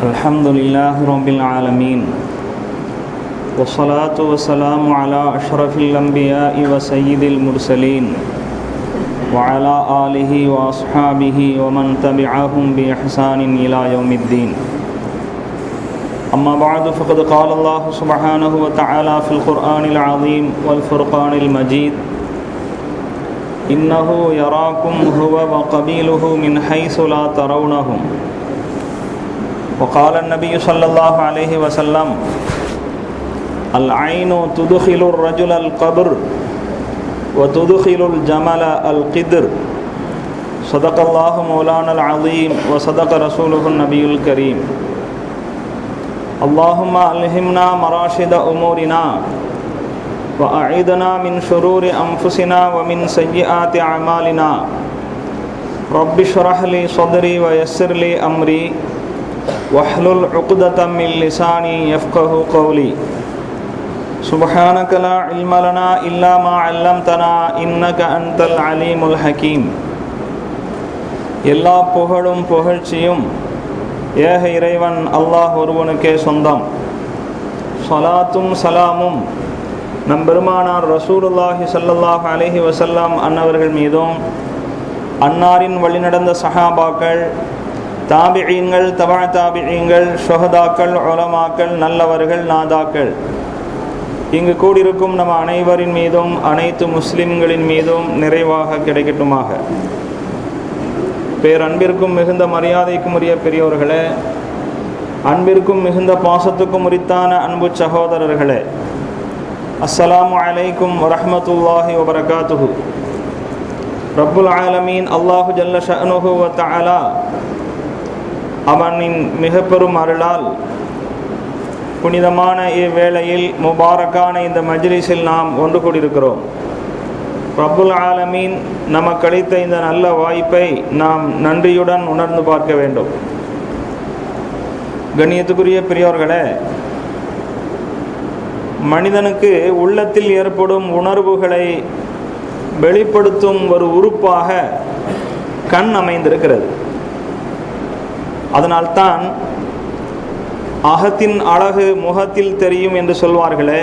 الحمد لله رب العالمين والصلاة والسلام على أشرف الأنبياء وسيد المرسلين وعلى آله وأصحابه ومن تبعهم بإحسان إلى يوم الدين. أما بعد فقد قال الله سبحانه وتعالى في القرآن العظيم والفرقان المجيد إنه يراكم هو وقبيله من حيث لا ترونهم. وقال النبي صلى الله عليه وسلم العين تدخل الرجل القبر وتدخل الجمل القدر. صدق الله مولانا العظيم وصدق رسوله النبي الكريم. اللهم ألهمنا مراشد أمورنا وأعيدنا من شرور أنفسنا ومن سيئات أعمالنا. رب اشرح لي صدري ويسر لي أمري. واحلل عقدة من لساني يفقه قولي سبحانك لا علم لنا إلا ما علمتنا إنك أنت العليم الحكيم எல்லா புகழும் புகழ்ச்சியும் ஏக இறைவன் அல்லாஹ் ஒருவனுக்கே சொந்தம் சலாத்தும் சலாமும் நம் பெருமானார் ரசூலுல்லாஹி ஸல்லல்லாஹு அலைஹி வஸல்லம் அன்னவர்கள் மீதும் அன்னாரின் வழிநடந்த சஹாபாக்கள் தாபியீன்கள் தபா தாபியீன்கள் ஷொஹதாக்கள் உலமாக்கள் நல்லவர்கள் நாதாக்கள். இங்கு கூடியிருக்கும் நம் அனைவரின் மீதும் அனைத்து முஸ்லிம்களின் மீதும் நிறைவாக கிடைக்கட்டுமாக. பேரன்பிற்கும் மிகுந்த மரியாதைக்கும் உரிய பெரியோர்களே அன்பிற்கும் மிகுந்த பாசத்துக்கும் உரித்தான அன்பு சகோதரர்களே அஸ்ஸலாமு அலைக்கும் வரமத்துல்லாஹி வபரகாத்துஹு. ரப்புல் ஆலமீன் அல்லாஹு ஜல்ல ஷஅனுஹு வ தஆலா அவனின் மிக பெரும் அருளால் புனிதமான இவ்வேளையில் முபாரக்கான இந்த மஜ்லிஸில் நாம் ஒன்று கூடியிருக்கிறோம். பிரபுல் ஆலமீன் நமக்கு அளித்த இந்த நல்ல வாய்ப்பை நாம் நன்றியுடன் உணர்ந்து பார்க்க வேண்டும். கண்ணியத்துக்குரிய பெரியோர்களே மனிதனுக்கு உள்ளத்தில் ஏற்படும் உணர்வுகளை வெளிப்படுத்தும் ஒரு உறுப்பாக கண் அமைந்திருக்கிறது. அதனால்தான் அகத்தின் அழகு முகத்தில் தெரியும் என்று சொல்வார்களே.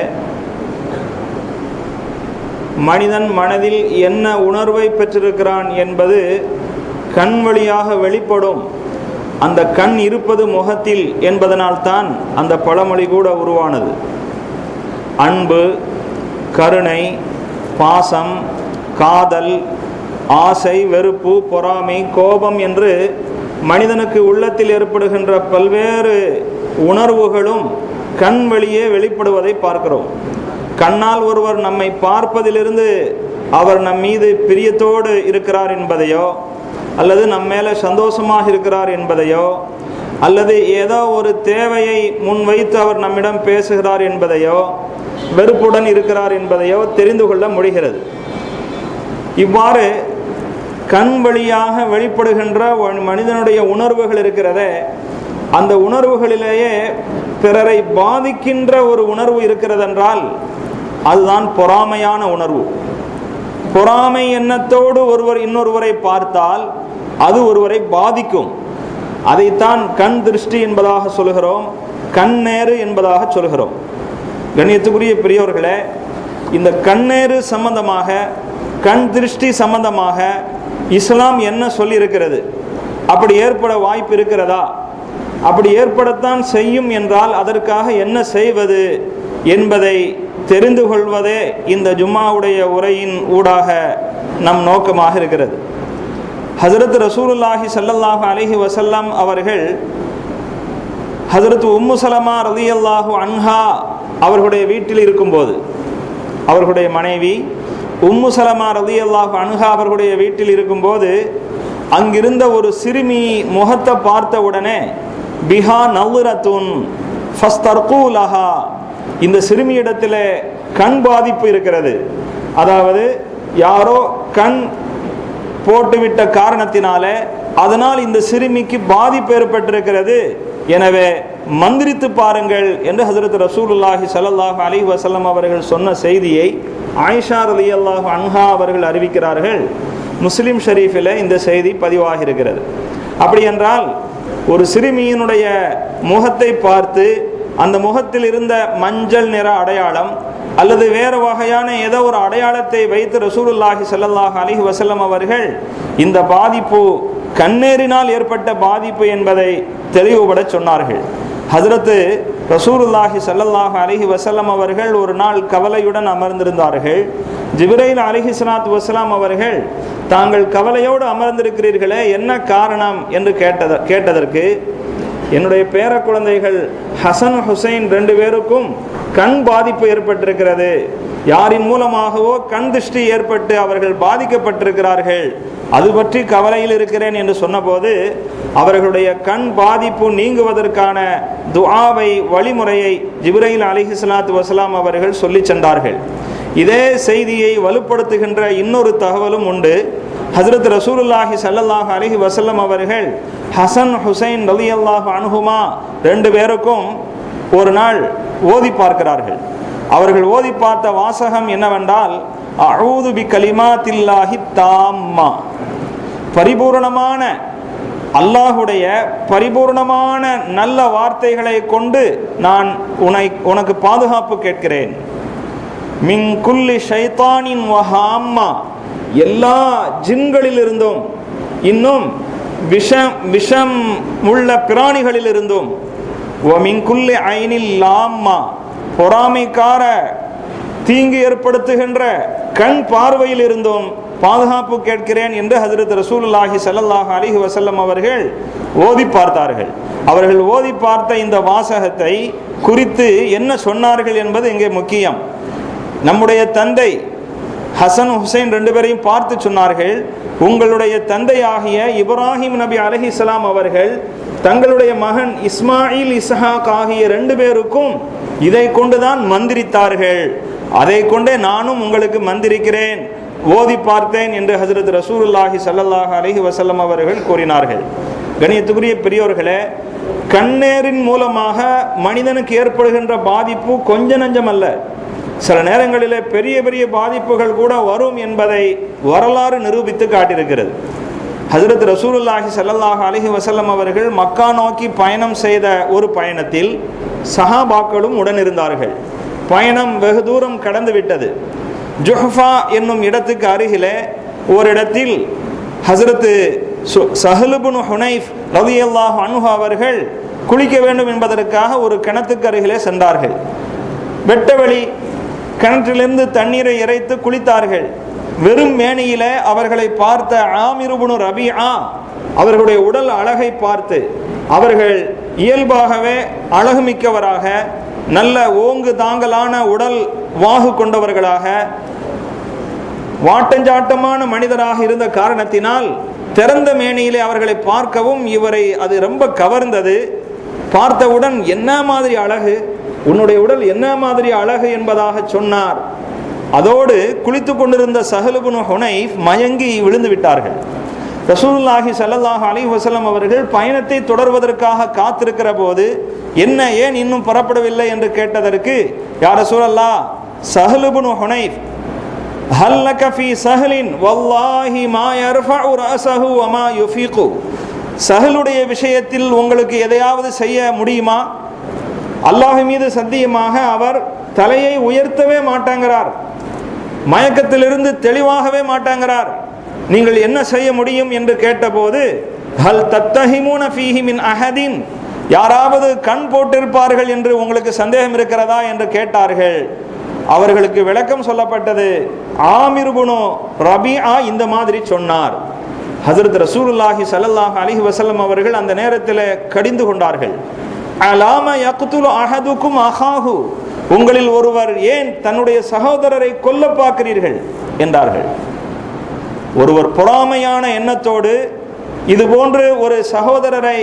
மனிதன் மனதில் என்ன உணர்வை பெற்றிருக்கிறான் என்பது கண் வழியாக வெளிப்படும். அந்த கண் இருப்பது முகத்தில் என்பதனால்தான் அந்த பழமொழி கூட உருவானது. அன்பு கருணை பாசம் காதல் ஆசை வெறுப்பு பொறாமை கோபம் என்று மனிதனுக்கு உள்ளத்தில் ஏற்படுகின்ற பல்வேறு உணர்வுகளும் கண் வழியே வெளிப்படுவதை பார்க்கிறோம். கண்ணால் ஒருவர் நம்மை பார்ப்பதிலிருந்து அவர் நம் மீது பிரியத்தோடு இருக்கிறார் என்பதையோ அல்லது நம் மேலே சந்தோஷமாக இருக்கிறார் என்பதையோ அல்லது ஏதோ ஒரு தேவையை முன்வைத்து அவர் நம்மிடம் பேசுகிறார் என்பதையோ வெறுப்புடன் இருக்கிறார் என்பதையோ தெரிந்து கொள்ள முடிகிறது. இவ்வாறு கண் வழியாக வெளிப்படுகின்ற மனிதனுடைய உணர்வுகள் இருக்கிறதே அந்த உணர்வுகளிலேயே பிறரை பாதிக்கின்ற ஒரு உணர்வு இருக்கிறதென்றால் அதுதான் பொறாமையான உணர்வு. பொறாமை எண்ணத்தோடு ஒருவர் இன்னொருவரை பார்த்தால் அது ஒருவரை பாதிக்கும். அதைத்தான் கண் திருஷ்டி என்பதாக சொல்கிறோம் கண்ணேறு என்பதாக சொல்கிறோம் கண்ணியத்துக்குரிய பெரியவர்களே இந்த கண்ணேறு சம்பந்தமாக கண் திருஷ்டி சம்பந்தமாக இஸ்லாம் என்ன சொல்லியிருக்கிறது? அப்படி ஏற்பட வாய்ப்பு இருக்கிறதா? அப்படி ஏற்படத்தான் செய்யும் என்றால் அதற்காக என்ன செய்வது என்பதை தெரிந்து கொள்வதே இந்த ஜும்மாவுடைய உரையின் ஊடாக நம் நோக்கமாக இருக்கிறது. ஹசரத் ரசூலுல்லாஹி சல்லல்லாஹு அலஹி வசல்லாம் அவர்கள் ஹசரத் உம்மு சலமா ரதி அல்லாஹு அன்ஹா அவர்களுடைய வீட்டில் இருக்கும்போது அவர்களுடைய மனைவி உம்மு சலமா ரதி அல்லாஹ் அணுகா அவர்களுடைய வீட்டில் இருக்கும்போது அங்கிருந்த ஒரு சிறுமி முகத்தை பார்த்த உடனே பிஹா நவ்ரத்துன் ஃபஸ்தர்கூலஹா இந்த சிறுமியிடத்தில் கண் பாதிப்பு இருக்கிறது. அதாவது யாரோ கண் போட்டுவிட்ட காரணத்தினால அதனால் இந்த சிறுமிக்கு பாதிப்பு ஏற்பட்டிருக்கிறது. எனவே மந்திரித்து பாருங்கள் என்று ஹசரத் ரசூலுல்லாஹி சல்லாஹ் அலி வசல்லம் அவர்கள் சொன்ன செய்தியை ஆயிஷா ரலியல்லாஹு அன்ஹா அவர்கள் அறிவிக்கிறார்கள். முஸ்லிம் ஷெரீஃபில் இந்த செய்தி பதிவாகி இருக்கிறது அப்படி என்றால் ஒரு சிறுமியினுடைய முகத்தை பார்த்து அந்த முகத்தில் இருந்த மஞ்சள் நிற அடையாளம் அல்லது வேறு வகையான ஏதோ ஒரு அடையாளத்தை வைத்து ரசூலுல்லாஹி செல்லல்லாஹ் அலைஹி வசல்லம் அவர்கள் இந்த பாதிப்பு கண்ணேறினால் ஏற்பட்ட பாதிப்பு என்பதை தெளிவுபட சொன்னார்கள். ஹசரத்து ரசூருல்லாஹி சல்லல்லாஹ் அலிஹி வசலம் அவர்கள் ஒரு நாள் கவலையுடன் அமர்ந்திருந்தார்கள். ஜிப்ரைல் அலிஹி வசலாம் அவர்கள் தாங்கள் கவலையோடு அமர்ந்திருக்கிறீர்களே என்ன காரணம்? என்று கேட்டத கேட்டதற்கு என்னுடைய பேர குழந்தைகள் ஹசன் ஹுசைன் ரெண்டு பேருக்கும் கண் பாதிப்பு ஏற்பட்டிருக்கிறது. யாரின் மூலமாகவோ கண் திருஷ்டி ஏற்பட்டு அவர்கள் பாதிக்கப்பட்டிருக்கிறார்கள். அது பற்றி கவலையில் இருக்கிறேன் என்று சொன்னபோது அவர்களுடைய கண் பாதிப்பு நீங்குவதற்கான துஆவை வழிமுறையை ஜிப்ரைல் அலிஹி வசலாம் அவர்கள் சொல்லி சென்றார்கள். இதே செய்தியை வலுப்படுத்துகின்ற இன்னொரு தகவலும் உண்டு. ஹசரத் ரசூலுல்லாஹி சல்லல்லாஹ் அலிஹி வசல்லம் அவர்கள் ஹசன் ஹுசைன் ரலியல்லாஹு அனுகுமா ரெண்டு பேருக்கும் ஒரு நாள் ஓதி பார்க்கிறார்கள். அவர்கள் ஓதி பார்த்த வாசகம் என்னவென்றால் அஊது பி கலிமாத்தில்லாஹி தாம்மா. பரிபூரணமான அல்லாஹுடைய பரிபூர்ணமான நல்ல வார்த்தைகளை கொண்டு நான் உனை உனக்கு பாதுகாப்பு கேட்கிறேன். மின் குல்லி ஷைத்தானின் வஹாம்மா. எல்லா ஜின்களிலிருந்தும் இன்னும் விஷம் விஷம் உள்ள பிராணிகளில் இருந்தும் ஒமிங்குள்ளே ஐனில் லாம்மா பொறாமைக்கார தீங்கு ஏற்படுத்துகின்ற கண் பார்வையில் இருந்தும் பாதுகாப்பு கேட்கிறேன் என்று ஹசரத் ரசூலுல்லாஹி சல்லாஹ் அலிஹி வசல்லம் அவர்கள் ஓதி பார்த்தார்கள். அவர்கள் ஓதி பார்த்த இந்த வாசகத்தை குறித்து என்ன சொன்னார்கள் என்பது இங்கே முக்கியம். நம்முடைய தந்தை ஹசன் ஹுசைன் ரெண்டு பேரையும் பார்த்து சொன்னார்கள். உங்களுடைய தந்தையாகிய இப்ராஹிம் நபி அலஹிஸ்லாம் அவர்கள் தங்களுடைய மகன் இஸ்மாயில் இஸ்ஹாக் ஆகிய ரெண்டு பேருக்கும் இதை கொண்டுதான் மந்திரித்தார்கள். அதை கொண்டே நானும் உங்களுக்கு மந்திரிக்கிறேன் ஓதி பார்த்தேன் என்று ஹசரத் ரசூலுல்லாஹி சல்லல்லாஹ் அலஹி வசல்லம் அவர்கள் கூறினார்கள். கணியத்துக்குரிய பெரியோர்களே கண்ணேரின் மூலமாக மனிதனுக்கு ஏற்படுகின்ற பாதிப்பு கொஞ்ச நஞ்சம் அல்ல. சில நேரங்களிலே பெரிய பெரிய பாதிப்புகள் கூட வரும் என்பதை வரலாறு நிரூபித்து காட்டியிருக்கிறது. ஹசரத் ரசூலுல்லாஹி சல்லாஹ் அலஹி வசல்லம் அவர்கள் மக்கா நோக்கி பயணம் செய்த ஒரு பயணத்தில் சஹாபாக்களும் உடன் இருந்தார்கள் பயணம் வெகு தூரம் கடந்து விட்டது. ஜுஹஃபா என்னும் இடத்துக்கு அருகிலே ஓரிடத்தில் ஹசரத்து சஹலுபுன் ஹுனைஃப் பவியல்லாஹ் அனுஹா அவர்கள் குளிக்க வேண்டும் என்பதற்காக ஒரு கிணத்துக்கு அருகிலே சென்றார்கள். வெட்டவெளி கிணற்றிலிருந்து தண்ணீரை இறைத்து குளித்தார்கள். வெறும் மேனியில அவர்களை பார்த்த ஆமிருபுனு ரபியா அவர்களுடைய உடல் அழகை பார்த்து அவர்கள் இயல்பாகவே அழகுமிக்கவராக நல்ல ஓங்கு தாங்கலான உடல் வாகு கொண்டவர்களாக வாட்டஞ்சாட்டமான மனிதராக இருந்த காரணத்தினால் திறந்த மேனியிலே அவர்களை பார்க்கவும் இவரை அது ரொம்ப கவர்ந்தது. பார்த்தவுடன் என்ன மாதிரி அழகு உன்னுடைய உடல் என்ன மாதிரி அழகு என்பதாக சொன்னார். அதோடு குளித்து கொண்டிருந்த சஹலுபுன் ஹுனைஃப் மயங்கி விழுந்து விட்டார்கள். ரசூல்லாஹி சல்லாஹ் அலி வசலம் அவர்கள் பயணத்தை தொடர்வதற்காக காத்திருக்கிற போது என்ன ஏன் இன்னும் புறப்படவில்லை? என்று கேட்டதற்கு யார் ரசூலல்லா சஹலுபுன் ஹுனைஃப் ஹல் சஹலின் வல்லாஹி மா யர்ஃபஉ ரஅஸஹு வ மா யுஃபீகு சஹலுடைய விஷயத்தில் உங்களுக்கு எதையாவது செய்ய முடியுமா? அல்லாஹ் மீது சத்தியமாக அவர் தலையை உயர்த்தவே மாட்டாங்கிறார். மயக்கத்திலிருந்து தெளிவாகவே மாட்டாங்கிறார். நீங்கள் என்ன செய்ய முடியும் என்று கேட்டபோது ஹல் தத்தஹிமூன ஃபீஹிமின் அஹதின். யாராவது கண் போட்டிருப்பார்கள் என்று உங்களுக்கு சந்தேகம் இருக்கிறதா என்று கேட்டார்கள். அவர்களுக்கு விளக்கம் சொல்லப்பட்டது ஆமிர்புனு ரபிஆ இந்த மாதிரி சொன்னார். ஹசரத் ரசூலுல்லாஹி ஸல்லல்லாஹு அலிஹி வசல்லம் அவர்கள் அந்த நேரத்தில் கடிந்து கொண்டார்கள். அலாம யக்துலு அஹதுக்கும் அஹாஹு. உங்களில் ஒருவர் ஏன் தன்னுடைய சகோதரரை கொல்ல பார்க்கிறீர்கள்? என்றார்கள். ஒருவர் பொறாமையான எண்ணத்தோடு இது போன்று ஒரு சகோதரரை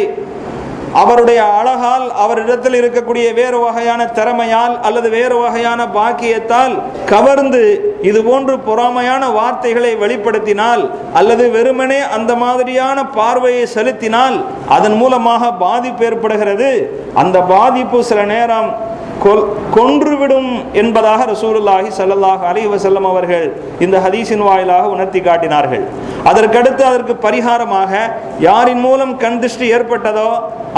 அவருடைய அழகால் அவரிடத்தில் இருக்கக்கூடிய வேறு வகையான திறமையால் அல்லது வேறு வகையான பாக்கியத்தால் கவர்ந்து இது போன்று பொறாமையான வார்த்தைகளை வெளிப்படுத்தினால் அல்லது வெறுமனே அந்த மாதிரியான பார்வையை செலுத்தினால் அதன் மூலமாக பாதிப்பு ஏற்படுகிறது. அந்த பாதிப்பு சில நேரம் கொல் கொன்றுவிடும் என்பதாக ரசூலுல்லாஹி சல்லாஹ் அலி வசல்லம் அவர்கள் இந்த ஹதீஸின் வாயிலாக உணர்த்தி காட்டினார்கள். அதற்கடுத்து அதற்கு பரிகாரமாக யாரின் மூலம் கண் திருஷ்டி ஏற்பட்டதோ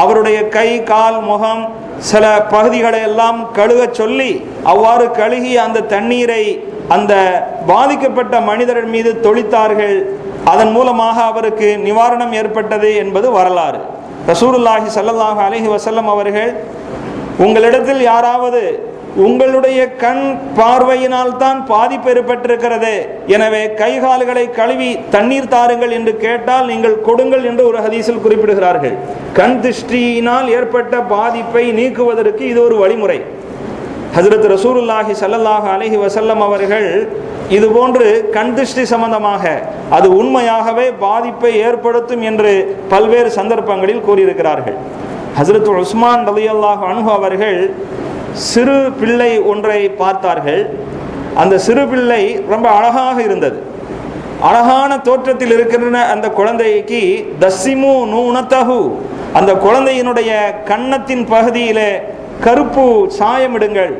அவருடைய கை கால் முகம் சில பகுதிகளை எல்லாம் கழுக சொல்லி அவ்வாறு கழுகி அந்த தண்ணீரை அந்த பாதிக்கப்பட்ட மனிதர்கள் மீது தொழித்தார்கள் அதன் மூலமாக அவருக்கு நிவாரணம் ஏற்பட்டது என்பது வரலாறு. ரசூலுல்லாஹி சல்லாஹ் அலைஹி வசல்லம் அவர்கள் உங்களிடத்தில் யாராவது உங்களுடைய கண் பார்வையினால் தான் பாதிப்பு ஏற்பட்டிருக்கிறது எனவே கை கால்களை கழுவி தண்ணீர் தாருங்கள் என்று கேட்டால் நீங்கள் கொடுங்கள் என்று ஒரு ஹதீஸில் குறிப்பிடுகிறார்கள். கண் திருஷ்டியினால் ஏற்பட்ட பாதிப்பை நீக்குவதற்கு இது ஒரு வழிமுறை. ஹசரத் ரசூருல்லாஹி சல்லல்லாஹ் அலஹி வசல்லம் அவர்கள் இது போன்று கண் திருஷ்டி சம்பந்தமாக அது உண்மையாகவே பாதிப்பை ஏற்படுத்தும் என்று பல்வேறு சந்தர்ப்பங்களில் கூறியிருக்கிறார்கள். ஹசரத் உஸ்மான் ரலியல்லாஹு அன்ஹு அவர்கள் சிறு பிள்ளை ஒன்றை பார்த்தார்கள். அந்த சிறு பிள்ளை ரொம்ப அழகாக இருந்தது. அழகான தோற்றத்தில் இருக்கின்ற அந்த குழந்தைக்கு தசிமு நூனத்தகு அந்த குழந்தையினுடைய கன்னத்தின் பகுதியிலே கருப்பு சாயமிடுங்கள்.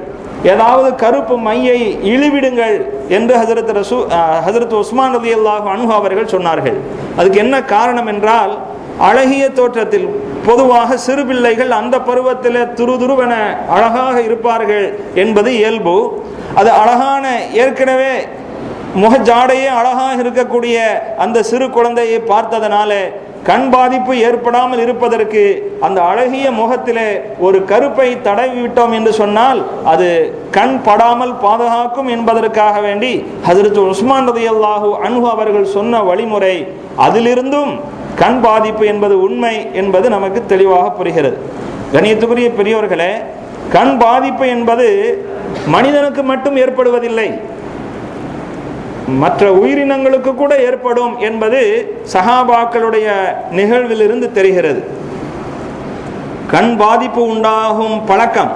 ஏதாவது கருப்பு மையை இழிவிடுங்கள் என்று ஹசரத் ரசூ ஹசரத் உஸ்மான் ரதி அல்லாஹ் அனுகு அவர்கள் சொன்னார்கள். அதுக்கு என்ன காரணம் என்றால் அழகிய தோற்றத்தில் பொதுவாக சிறு பிள்ளைகள் அந்த பருவத்தில் துருதுருவென அழகாக இருப்பார்கள் என்பது இயல்பு. அது அழகான ஏற்கனவே முகஜாடையே அழகாக இருக்கக்கூடிய அந்த சிறு குழந்தையை பார்த்ததனால கண் பாதிப்பு ஏற்படாமல் இருப்பதற்கு அந்த அழகிய முகத்திலே ஒரு கருப்பை தடவி விட்டோம் என்று சொன்னால் அது கண் படாமல் பாதுகாக்கும் என்பதற்காக வேண்டி ஹசரத் உஸ்மான் ரதியல்லாஹு அன்ஹு அவர்கள் சொன்ன வழிமுறை. அதிலிருந்தும் கண் பாதிப்பு என்பது உண்மை என்பது நமக்கு தெளிவாக புரிகிறது. கணியத்துக்குரிய பெரியோர்களே கண் பாதிப்பு என்பது மனிதனுக்கு மட்டும் ஏற்படுவதில்லை. மற்ற உயிரினங்களுக்கு கூட ஏற்படும் என்பது சஹாபாக்களுடைய நிகழ்விலிருந்து தெரிகிறது. கண் பாதிப்பு உண்டாகும் பழக்கம்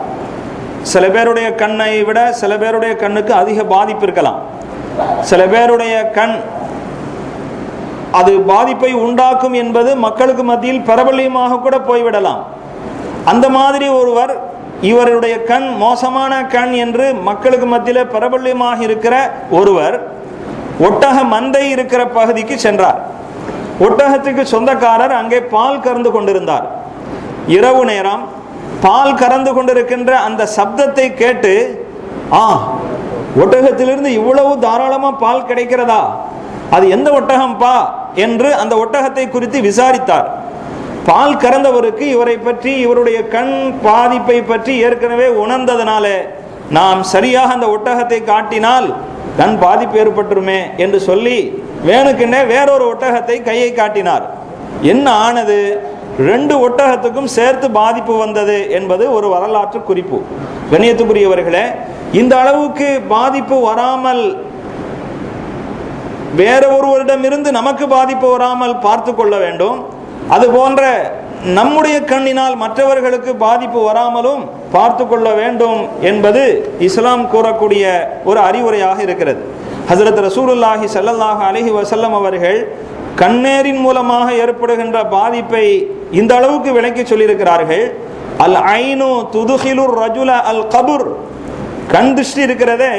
சில பேருடைய கண்ணை விட சில பேருடைய கண்ணுக்கு அதிக பாதிப்பு இருக்கலாம். சில பேருடைய கண் அது பாதிப்பை உண்டாக்கும் என்பது மக்களுக்கு மத்தியில் பிரபல்யமாக கூட போய்விடலாம். அந்த மாதிரி ஒருவர் இவருடைய கண் மோசமான கண் என்று மக்களுக்கு மத்தியில் பிரபல்யமாக இருக்கிற ஒருவர் ஒட்டக மந்தை இருக்கிற பகுதிக்கு சென்றார். ஒட்டகத்துக்கு சொந்தக்காரர் அங்கே பால் கறந்து கொண்டிருந்தார். இரவு நேரம் பால் கறந்து கொண்டிருக்கின்ற அந்த சப்தத்தை கேட்டு ஆ ஒட்டகத்திலிருந்து இவ்வளவு தாராளமாக பால் கிடைக்கிறதா? அது எந்த ஒட்டகம்பா என்று அந்த ஒட்டகத்தை குறித்து விசாரித்தார். பால் கறந்தவருக்கு இவரை பற்றி இவருடைய கண் பாதிப்பை பற்றி ஏற்கனவே உணர்ந்ததனால நாம் சரியாக அந்த ஒட்டகத்தை காட்டினால் கண் பாதிப்பு ஏற்பட்டுருமே என்று சொல்லி வேணுக்குன்னே வேறொரு ஒட்டகத்தை கையை காட்டினார். என்ன ஆனது? ரெண்டு ஒட்டகத்துக்கும் சேர்த்து பாதிப்பு வந்தது என்பது ஒரு வரலாற்று குறிப்பு. கணியத்துக்குரியவர்களே இந்த அளவுக்கு பாதிப்பு வராமல் வேற ஒருவரிடமிருந்து நமக்கு பாதிப்பு வராமல் பார்த்து கொள்ள வேண்டும். அது போன்ற நம்முடைய கண்ணினால் மற்றவர்களுக்கு பாதிப்பு வராமலும் பார்த்து கொள்ள வேண்டும் என்பது இஸ்லாம் கூறக்கூடிய ஒரு அறிவுரையாக இருக்கிறது. ஹசரத் ரசூலுல்லாஹி சல்லல்லாஹ் அலஹி வசல்லம் அவர்கள் கண்ணேரின் மூலமாக ஏற்படுகின்ற பாதிப்பை இந்த அளவுக்கு விளக்கி சொல்லியிருக்கிறார்கள். அல் ஐனு துதுகிலுர் ரஜுல அல் கபுர். கண் திருஷ்டி இருக்கிறதே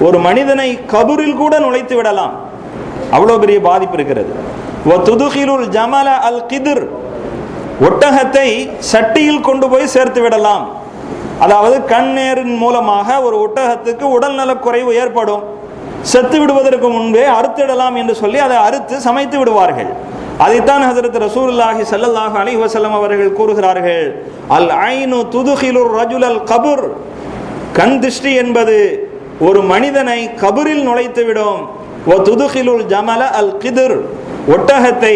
ஒரு மனிதனை கபூரில் கூட நுழைத்து விடலாம். அவ்வளோ பெரிய பாதிப்பு இருக்கிறது. ஒ துதுகிலுல் ஜமல அல் கிதிர். ஒட்டகத்தை சட்டியில் கொண்டு போய் சேர்த்து விடலாம். அதாவது கண்ணேரின் மூலமாக ஒரு ஒட்டகத்துக்கு உடல்நல குறைவு ஏற்படும். செத்து விடுவதற்கு முன்பே அறுத்திடலாம் என்று சொல்லி அதை அறுத்து சமைத்து விடுவார்கள். அதைத்தான் ஹசரத் ரசூல்லாஹி ஸல்லல்லாஹு அலி வஸல்லம் அவர்கள் கூறுகிறார்கள். அல் ஐனு துதுகிலுர் ரஜுலல் கபுர். கண் திருஷ்டி என்பது ஒரு மனிதனை கபரில் நுழைத்துவிடும். ஓ துதுகிலுல் ஜமல அல் கிதிர். ஒட்டகத்தை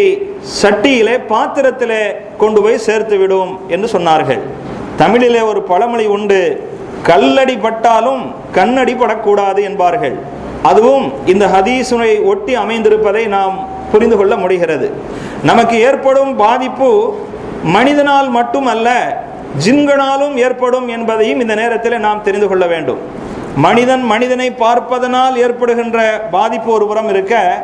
சட்டியிலே பாத்திரத்திலே கொண்டு போய் சேர்த்து விடும் என்று சொன்னார்கள். தமிழிலே ஒரு பழமொழி உண்டு கல்லடி பட்டாலும் கண்ணடி படக்கூடாது என்பார்கள். அதுவும் இந்த ஹதீசுனை ஒட்டி அமைந்திருப்பதை நாம் புரிந்து கொள்ள முடிகிறது. நமக்கு ஏற்படும் பாதிப்பு மனிதனால் மட்டுமல்ல ஜின்களாலும் ஏற்படும் என்பதையும் இந்த நேரத்தில் நாம் தெரிந்து கொள்ள வேண்டும். மனிதன் மனிதனை பார்ப்பதனால் ஏற்படுகின்ற பாதிப்பு ஒருபுறம் இருக்க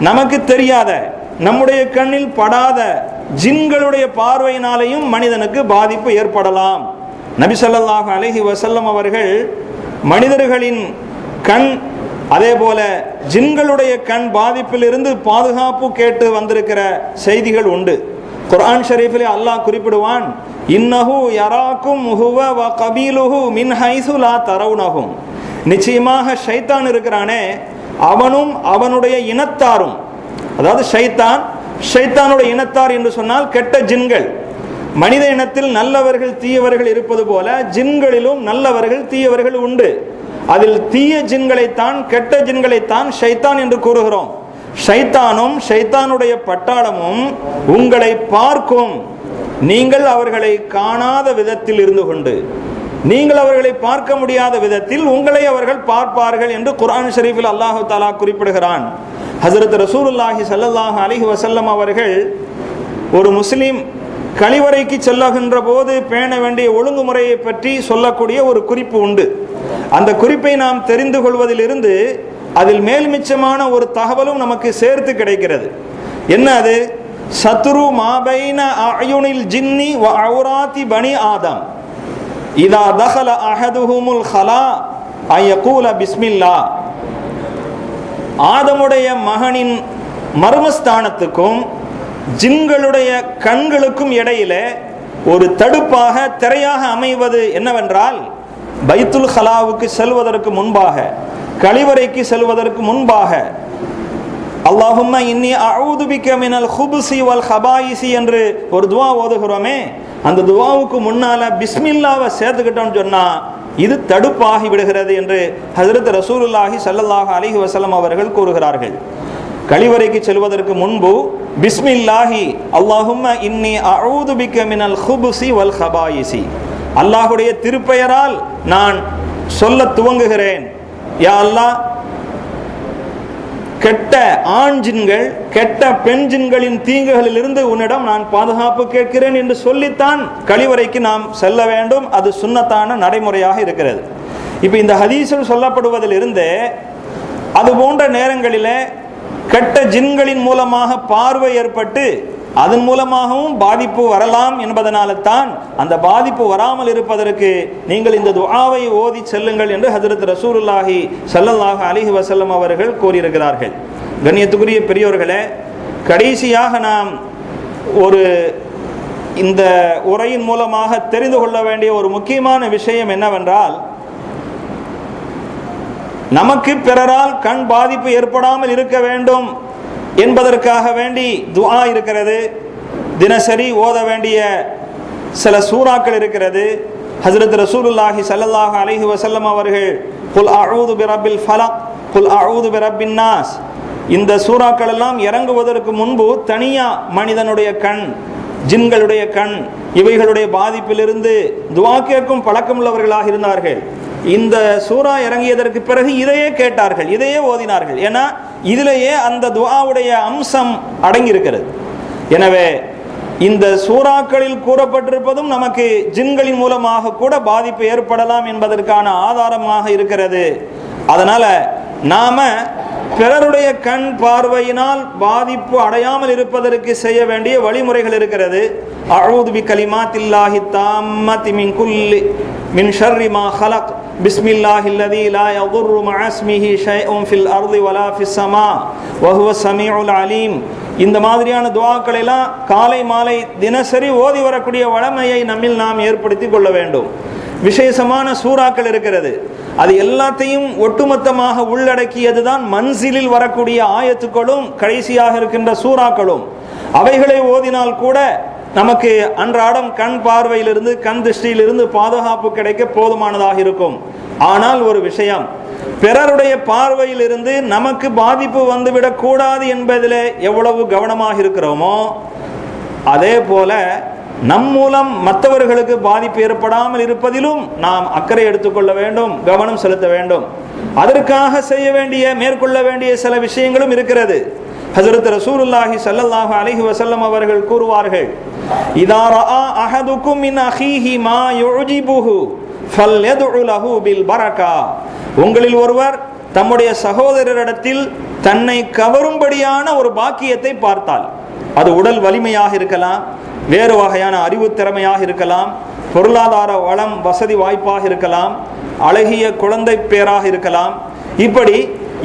நமக்கு தெரியாத நம்முடைய கண்ணில் படாத ஜின்களுடைய பார்வையினாலேயும் மனிதனுக்கு பாதிப்பு ஏற்படலாம். நபி ஸல்லல்லாஹு வசல்லம் அவர்கள் மனிதர்களின் கண் அதே போல ஜின்களுடைய கண் பாதிப்பிலிருந்து பாதுகாப்பு கேட்டு வந்திருக்கிற செய்திகள் உண்டு. குரான் ஷரீஃபிலே அல்லாஹ் குறிப்பிடுவான் இன்னஹு யராக்கும் ஹுவ வ கபீலுஹு மின் ஹைசு லா நிச்சயமாக ஷைத்தான் இருக்கிறானே அவனும் அவனுடைய இனத்தாரும். அதாவது ஷைத்தான் ஷைத்தானுடைய இனத்தார் என்று சொன்னால் கெட்ட ஜின்கள். மனித இனத்தில் நல்லவர்கள் தீயவர்கள் இருப்பது போல ஜின்களிலும் நல்லவர்கள் தீயவர்கள் உண்டு. அதில் தீய ஜின்களைத்தான் கெட்ட ஜின்களைத்தான் ஷைத்தான் என்று கூறுகிறோம். ஷைத்தானும் ஷைத்தானுடைய பட்டாளமும் உங்களை பார்க்கும். நீங்கள் அவர்களை காணாத விதத்தில் இருந்து கொண்டு நீங்கள் அவர்களை பார்க்க முடியாத விதத்தில் உங்களை அவர்கள் பார்ப்பார்கள் என்று குரான் ஷரீஃபில் அல்லாஹு தாலா குறிப்பிடுகிறான். ஹசரத் ரசூலுல்லாஹி சல்லாஹ் அலிஹி வசல்லம் அவர்கள் ஒரு முஸ்லீம் கழிவறைக்கு செல்லுகின்ற போது பேண வேண்டிய ஒழுங்குமுறையை பற்றி சொல்லக்கூடிய ஒரு குறிப்பு உண்டு. அந்த குறிப்பை நாம் தெரிந்து கொள்வதிலிருந்து அதில் மேல்மிச்சமான ஒரு தகவலும் நமக்கு சேர்த்து கிடைக்கிறது. என்ன அது? சத்ரு மாபைன அயுனில் ஜின்னி வ அவுராத்தி பனி ஆதம். இதா தஹல அஹதுஹுமுல் ஹலா அயகூல பிஸ்மில்லா. ஆதமுடைய மகனின் மர்மஸ்தானத்துக்கும் ஜின்களுடைய கண்களுக்கும் இடையில ஒரு தடுப்பாக திரையாக அமைவது என்னவென்றால் பைத்துல் ஹலாவுக்கு செல்வதற்கு முன்பாக கழிவறைக்கு செல்வதற்கு முன்பாக அல்லாஹும்ம இன்னி அவுதுபிக்க மினல் ஹுபுசி வல் ஹபாயிசி என்று ஒரு துவா ஓதுகிறோமே. அந்த துவாவுக்கு முன்னால பிஸ்மில்லாவை சேர்த்துக்கிட்டோம்னு சொன்னா இது தடுப்பாகி விடுகிறது என்று ஹசரத் ரசூலுல்லாஹி சல்லல்லாஹ் அலிஹி வசலம் அவர்கள் கூறுகிறார்கள். கழிவறைக்கு செல்வதற்கு முன்பு பிஸ்மில்லாஹி அல்லாஹும்ம இன்னி அவுதுபிக்க மினல் ஹுபுசி வல் ஹபாயிசி அல்லாஹுடைய திருப்பெயரால் நான் சொல்ல துவங்குகிறேன். யா அல்லாஹ் கெட்ட ஆண் ஜின்கள் கெட்ட பெண் ஜின்களின் தீங்குகளில் இருந்து உன்னிடம் நான் பாதுகாப்பு கேட்கிறேன் என்று சொல்லித்தான் கழிவறைக்கு நாம் செல்ல வேண்டும். அது சுன்னத்தான நடைமுறையாக இருக்கிறது. இப்போ இந்த ஹதீஸில் சொல்லப்படுவதிலிருந்து அது போன்ற நேரங்களில் கெட்ட ஜின்களின் மூலமாக பார்வை ஏற்பட்டு அதன் மூலமாகவும் பாதிப்பு வரலாம் என்பதனால தான் அந்த பாதிப்பு வராமல் இருப்பதற்கு நீங்கள் இந்த துஆவை ஓதி செல்லுங்கள் என்று ஹசரத் ரசூலுல்லாஹி சல்லல்லாஹ் அலிஹி வசல்லம் அவர்கள் கூறியிருக்கிறார்கள். கண்ணியத்துக்குரிய பெரியோர்களே கடைசியாக நாம் ஒரு இந்த உரையின் மூலமாக தெரிந்து கொள்ள வேண்டிய ஒரு முக்கியமான விஷயம் என்னவென்றால் நமக்கு பிறரால் கண் பாதிப்பு ஏற்படாமல் இருக்க வேண்டும் என்பதற்காக வேண்டி துஆ இருக்கிறது. தினசரி ஓத வேண்டிய சில சூறாக்கள் இருக்கிறது. ஹசரத் ரசூலுல்லாஹி ஸல்லல்லாஹு அலைஹி வசல்லம் அவர்கள் குல் அஊது பிரபில் ஃபலக் குல் அஊது பிரபின் நாஸ். இந்த சூறாக்கள் எல்லாம் இறங்குவதற்கு முன்பு தனியா மனிதனுடைய கண் ஜின்களுடைய கண் இவைகளுடைய பாதிப்பிலிருந்து துவா கேட்கும் பழக்கமுள்ளவர்களாக இருந்தார்கள். இந்த சூறா இறங்கியதற்கு பிறகு இதையே கேட்டார்கள் இதையே ஓதினார்கள். ஏன்னா இதிலேயே அந்த துவாவுடைய அம்சம் அடங்கியிருக்கிறது. எனவே இந்த சூறாக்களில் கூறப்பட்டிருப்பதும் நமக்கு ஜின்களின் மூலமாக கூட பாதிப்பு ஏற்படலாம் என்பதற்கான ஆதாரமாக இருக்கிறது. அதனால நாம பிறருடைய கண் பார்வையினால் பாதிப்பு அடையாமல் இருப்பதற்கு செய்ய வேண்டிய வழிமுறைகள் இருக்கிறது. அழுதுபி கலிமாத்தில்லாஹி தாமதி மின் குல்லி மின் ஷர்ரிமா ஹலக். بسم الله الذي لا يضر مع اسمه شيء في الارض ولا في السماء وهو السميع العليم இந்த மாதிரியான துவாக்களை எல்லாம் காலை மாலை தினசரி ஓதி வரக்கூடிய வளமையை நம்மில் நாம் ஏற்படுத்தி கொள்ள வேண்டும் விசேஷமான சூறாக்கள் இருக்கிறது அது எல்லாத்தையும் ஒட்டுமொத்தமாக உள்ளடக்கியதுதான் மன்சிலில் வரக்கூடிய ஆயத்துக்களும் கடைசியாக இருக்கின்ற சூறாக்களும் அவைகளை ஓதினால் கூட நமக்கு அன்றாடம் கண் பார்வையிலிருந்து கண் திருஷ்டியிலிருந்து பாதுகாப்பு கிடைக்க போதுமானதாக இருக்கும். ஆனால் ஒரு விஷயம் பிறருடைய பார்வையிலிருந்து நமக்கு பாதிப்பு வந்துவிடக் கூடாது என்பதில் எவ்வளவு கவனமாக இருக்கிறோமோ அதே போல நம் மூலம் மற்றவர்களுக்கு பாதிப்பு ஏற்படாமல் இருப்பதிலும் நாம் அக்கறை எடுத்துக்கொள்ள வேண்டும் கவனம் செலுத்த வேண்டும். அதற்காக செய்ய வேண்டிய மேற்கொள்ள வேண்டிய சில விஷயங்களும் இருக்கிறது. ஹசரத் ரசூலுல்லாஹி சல்லல்லாஹு அலைஹி வசல்லம் அவர்கள் கூறுவார்கள் இதா ரஆ அஹதுக்கும் மின் அஹீஹி மா யுஜிபுஹு ஃபல்யதுஉ லஹு பில் பரக்கா உங்களில் ஒருவர் தம்முடைய சகோதரரிடத்தில் தன்னை கவரும்படியான ஒரு பாக்கியத்தை பார்த்தால் அது உடல் வலிமையாக இருக்கலாம் வேறு வகையான அறிவு திறமையாக இருக்கலாம் பொருளாதார வளம் வசதி வாய்ப்பாக இருக்கலாம் அழகிய குழந்தை பேராக இருக்கலாம். இப்படி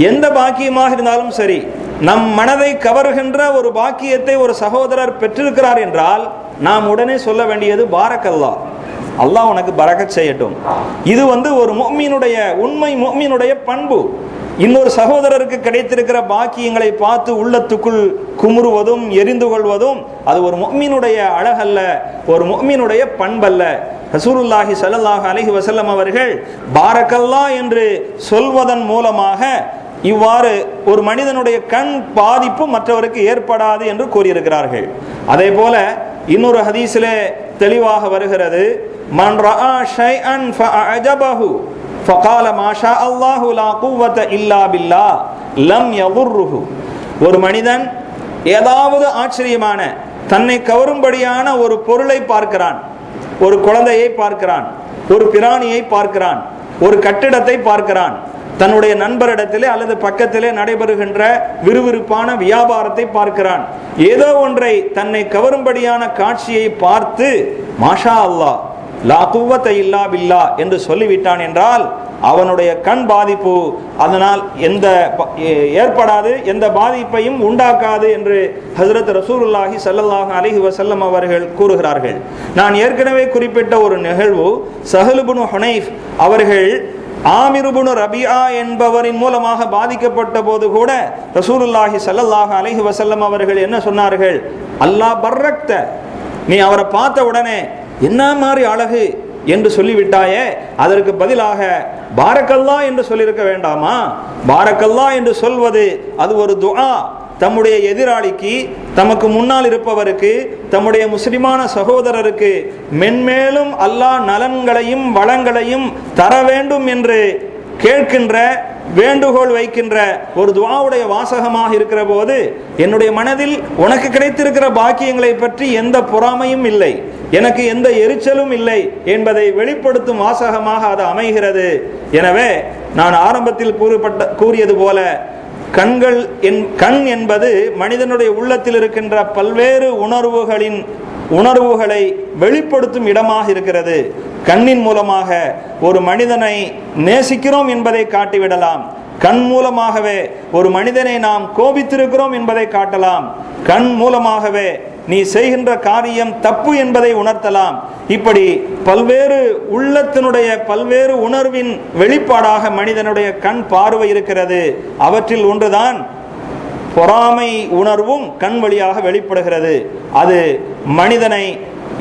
எந்த பாக்கியமாக இருந்தாலும் சரி நம் மனதை கவர்கின்ற ஒரு பாக்கியத்தை ஒரு சகோதரர் பெற்றிருக்கிறார் என்றால் நாம் உடனே சொல்ல வேண்டியது பாரக்கல்லா. அல்லாஹ் உனக்கு பறக்க செய்யட்டும். இது வந்து ஒரு முஃமினுடைய உண்மை முஃமினுடைய பண்பு. இன்னொரு சகோதரருக்கு கிடைத்திருக்கிற பாக்கியங்களை பார்த்து உள்ளத்துக்குள் குமுறுவதும் எரிந்து கொள்வதும் அது ஒரு முஃமினுடைய அழகல்ல ஒரு முஃமினுடைய பண்பல்ல. ரசூலுல்லாஹி சல்லாஹ் அலஹி வசல்லம் அவர்கள் பாரக்கல்லா என்று சொல்வதன் மூலமாக இவ்வாறு ஒரு மனிதனுடைய கண் பாதிப்பு மற்றவருக்கு ஏற்படாது என்று கூறியிருக்கிறார்கள். அதே போல இன்னொரு ஹதீஸிலே தெளிவாக வருகிறது மன் ரஆ ஷைஅன் ஃபஅஜபஹு ஃபகால மாஷா அல்லாஹு லா குவத இல்லா பில்லா லம் யதுர்ருஹு ஒரு மனிதன் ஏதாவது ஆச்சரியமான தன்னை கவரும்படியான ஒரு பொருளை பார்க்கிறான் ஒரு குழந்தையை பார்க்கிறான் ஒரு பிராணியை பார்க்கிறான் ஒரு கட்டிடத்தை பார்க்கிறான் தன்னுடைய நண்பரிடத்திலே அல்லது பக்கத்திலே நடைபெறுகின்ற விறுவிறுப்பான வியாபாரத்தை பார்க்கிறான். ஏதோ ஒன்றை தன்னை கவரும்படியான காட்சியை பார்த்து மாஷா அல்லாஹ் லா குவத்தை இல்லா பில்லா என்று சொல்லிவிட்டான் என்றால் அவனுடைய கண் பாதிப்பு அதனால் எந்த ப- ஏ- ஏற்படாது எந்த பாதிப்பையும் உண்டாக்காது என்று ஹசரத் ரசூலுல்லாஹி ஸல்லல்லாஹு அலிஹி வசல்லம் அவர்கள் கூறுகிறார்கள். நான் ஏற்கனவே குறிப்பிட்ட ஒரு நிகழ்வு சஹலுபுனு ஹுனைஃப் அவர்கள் ஆமிருபுனு ரபியா என்பவரின் மூலமாக பாதிக்கப்பட்ட போது கூட ரசூலுல்லாஹி சல்லல்லாஹ் அலஹி வசல்லம் அவர்கள் என்ன சொன்னார்கள்? அல்லாஹ் பர்ரக்த நீ அவரை பார்த்த உடனே என்ன மாதிரி அழகு? என்று சொல்லிவிட்டாயே அதற்கு பதிலாக பாரக்கல்லா என்று சொல்லியிருக்க வேண்டாமா? பாரக்கல்லா என்று சொல்வது அது ஒரு துஆ. தம்முடைய எதிராளிக்கு தமக்கு முன்னால் இருப்பவருக்கு தம்முடைய முஸ்லிமான சகோதரருக்கு மென்மேலும் அல்லாஹ் நலன்களையும் வளங்களையும் தர வேண்டும் என்று கேட்கின்ற வேண்டுகோள் வைக்கின்ற ஒரு துவாவுடைய வாசகமாக இருக்கிற போது என்னுடைய மனதில் உனக்கு கிடைத்திருக்கிற பாக்கியங்களை பற்றி எந்த பொறாமையும் இல்லை. எனக்கு எந்த எரிச்சலும் இல்லை என்பதை வெளிப்படுத்தும் வாசகமாக அது அமைகிறது. எனவே நான் ஆரம்பத்தில் கூறப்பட்ட கூறியது போல கண்கள் என் கண் என்பது மனிதனுடைய உள்ளத்தில் இருக்கின்ற பல்வேறு உணர்வுகளின் உணர்வுகளை வெளிப்படுத்தும் இடமாக இருக்கிறது. கண்ணின் மூலமாக ஒரு மனிதனை நேசிக்கிறோம் என்பதை காட்டிவிடலாம். கண் மூலமாகவே ஒரு மனிதனை நாம் கோபித்திருக்கிறோம் என்பதை காட்டலாம். கண் மூலமாகவே நீ செய்கின்ற காரியம் தப்பு என்பதை உணர்த்தலாம். இப்படி பல்வேறு உள்ளத்தினுடைய பல்வேறு உணர்வின் வெளிப்பாடாக மனிதனுடைய கண் பார்வை இருக்கிறது. அவற்றில் ஒன்றுதான் பொறாமை உணர்வும் கண் வழியாக வெளிப்படுகிறது. அது மனிதனை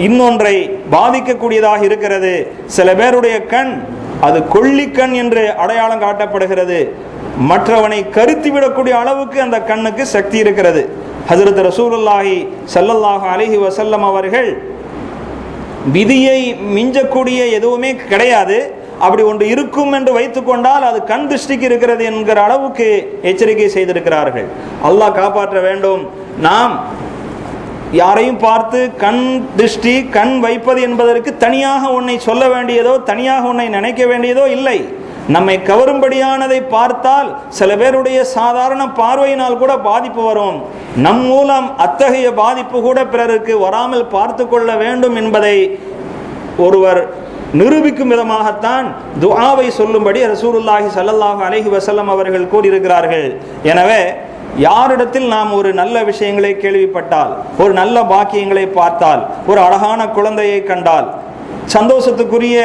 இன்னொன்றை பாதிக்கக்கூடியதாக இருக்கிறது. சில பேருடைய கண் அது கொள்ளிக்கண் என்று அடையாளம் காட்டப்படுகிறது. மற்றவனை கருத்தி விடக்கூடிய அளவுக்கு அந்த கண்ணுக்கு சக்தி இருக்கிறது. ஹசரத் ரசூலுல்லாஹி ஸல்லல்லாஹு அலைஹி வசல்லம் அவர்கள் விதியை மிஞ்சக்கூடிய எதுவுமே கிடையாது. அப்படி ஒன்று இருக்கும் என்று வைத்துக்கொண்டால் அது கண் திருஷ்டிக்கு இருக்கிறது என்கிற அளவுக்கு எச்சரிக்கை செய்திருக்கிறார்கள். அல்லாஹ் காப்பாற்ற வேண்டும். நாம் யாரையும் பார்த்து கண் திருஷ்டி கண் வைப்பது என்பதற்கு தனியாக உன்னை சொல்ல வேண்டியதோ தனியாக உன்னை நினைக்க வேண்டியதோ இல்லை. நம்மை கவரும்படியானதை பார்த்தால் சில பேருடைய சாதாரண பார்வையினால் கூட பாதிப்பு வரும். நம் மூலம் அத்தகைய பாதிப்பு கூட பிறருக்கு வராமல் பார்த்து கொள்ள வேண்டும் என்பதை ஒருவர் நிரூபிக்கும் விதமாகத்தான் துஆவை சொல்லும்படி ரசூலுல்லாஹி சல்லல்லாஹு அலஹி வசல்லம் அவர்கள் கூறியிருக்கிறார்கள். எனவே யாரிடத்தில் நாம் ஒரு நல்ல விஷயங்களை கேள்விப்பட்டால் ஒரு நல்ல பாக்கியங்களை பார்த்தால் ஒரு அழகான குழந்தையை கண்டால் சந்தோஷத்துக்குரிய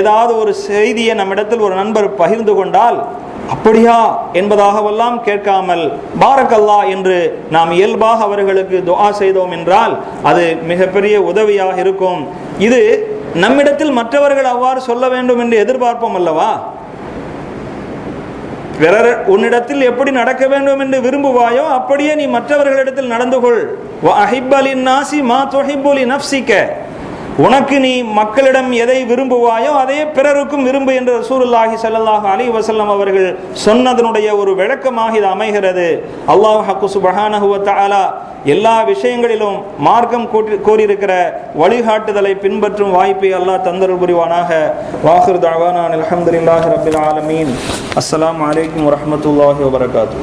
ஏதாவது ஒரு செய்தியை நம்மிடத்தில் ஒரு நண்பர் பகிர்ந்து கொண்டால் அப்படியா என்பதாகவெல்லாம் கேட்காமல் பாரக்கல்லா என்று நாம் இயல்பாக அவர்களுக்கு துவா செய்தோம் என்றால் அது மிகப்பெரிய உதவியாக இருக்கும். இது நம்மிடத்தில் மற்றவர்கள் அவ்வாறு சொல்ல வேண்டும் என்று எதிர்பார்ப்போம் அல்லவா? பிறர் உன்னிடத்தில் எப்படி நடக்க வேண்டும் என்று விரும்புவாயோ அப்படியே நீ மற்றவர்களிடத்தில் நடந்து கொள். அஹிப்பலின் நாசி மா தொஹிப்புலி நப்சிக்க உனக்கு நீ மக்களிடம் எதை விரும்புவாயோ அதையே பிறருக்கும் விரும்பு என்று ரசூலுல்லாஹி சல்லாஹ் அலி வசல்லம் அவர்கள் சொன்னதனுடைய ஒரு விளக்கமாக இது அமைகிறது. அல்லாஹ் ஹக்கு சுபஹானஹு எல்லா விஷயங்களிலும் மார்க்கம் கூட்டி கூறியிருக்கிற வழிகாட்டுதலை பின்பற்றும் வாய்ப்பை அல்லாஹ் தந்தர் புரிவானாக. வாஹிர் தஅவானா அல்ஹம்துலில்லாஹி ரப்பில் ஆலமீன். அஸ்லாம் வலைக்கம் வரமத்துல்லாஹி வபரகாத்தூ